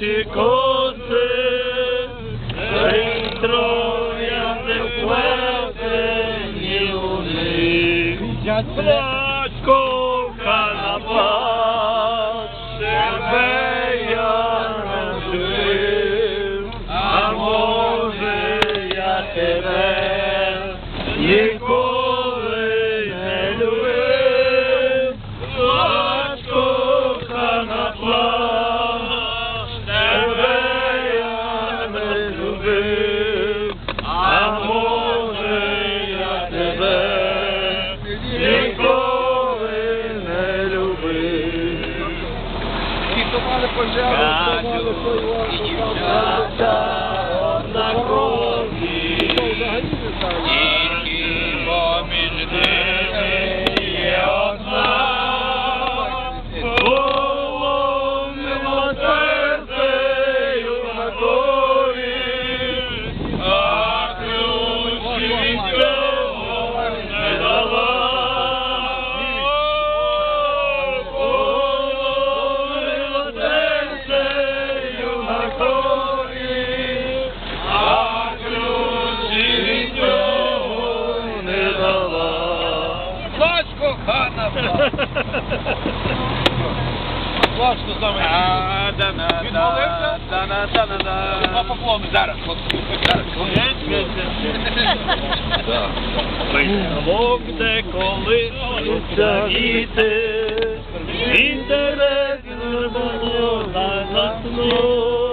czy kozy, zdrowia ze płacę nie uny. Braćko! Кажуть, і дівчата кохана, плач. Плач, то саме. Відмолився? Два поклони. Зараз, хлопці. Зараз. Висновок деколи завіти, інтерес не було на заснув.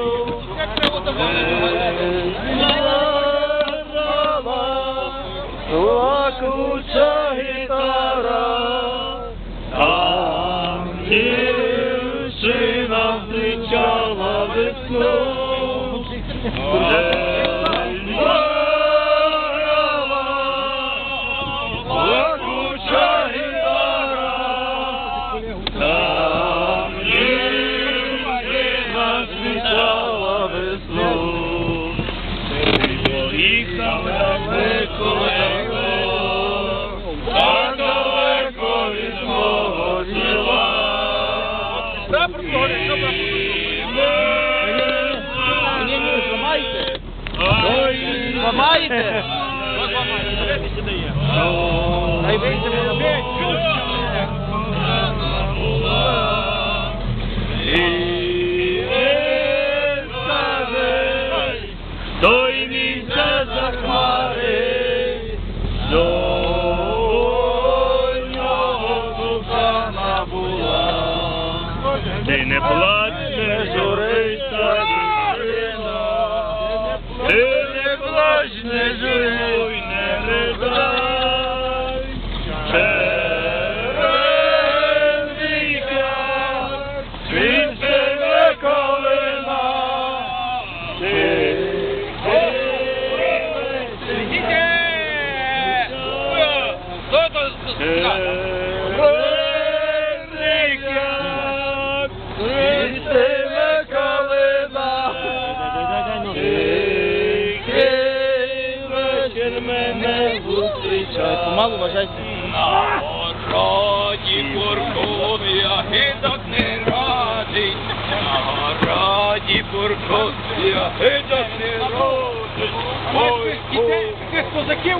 Прапор згорить, що прапор? Ні, ні, зламайте. Зламаєте? Що зламаєте? Хай вийде Черевика, від Ти. На городі куркун, я гидок не радий. На городі куркун, я гидок не радий. Ой, ой, козаків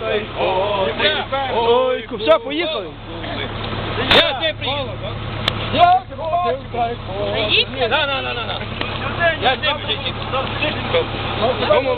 та й все, поїхали. Я де приїхав? Я ходив та й ходив. На, на, на, на, на. Я де приїхав? Кому?